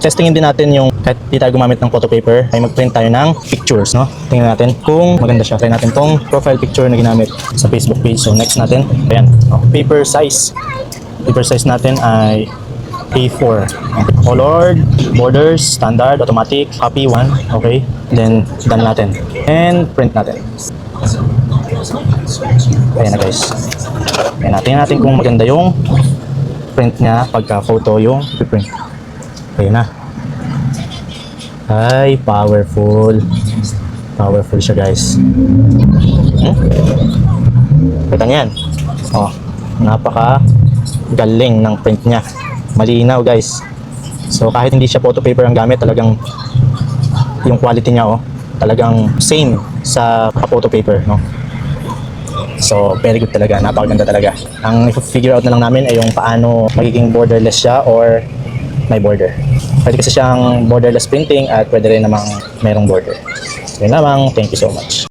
testingin din natin yung kahit di tayo gumamit ng photo paper ay mag-print tayo ng pictures, no? Tingnan natin kung maganda siya. Try natin tong profile picture na ginamit sa Facebook page. So next natin, ayan, oh, paper size. Paper size natin ay A4. Colored, borders, standard, automatic, copy 1, okay? Then, done natin. And print natin. Ayan na guys. Ayan natin natin kung maganda yung print niya pagka photo yung print. Ayan na. Ay, powerful. Powerful siya guys. Hmm? Kita niyan. Oh, napaka galing ng print niya. Malinaw guys. So kahit hindi siya photo paper ang gamit, talagang yung quality niya oh, talagang same sa photo paper, no? So, very good talaga. Napakaganda talaga. Ang i-figure out na lang namin ay yung paano magiging borderless siya or may border. Pwede kasi siyang borderless printing at pwede rin namang merong border. Yun lamang. Thank you so much.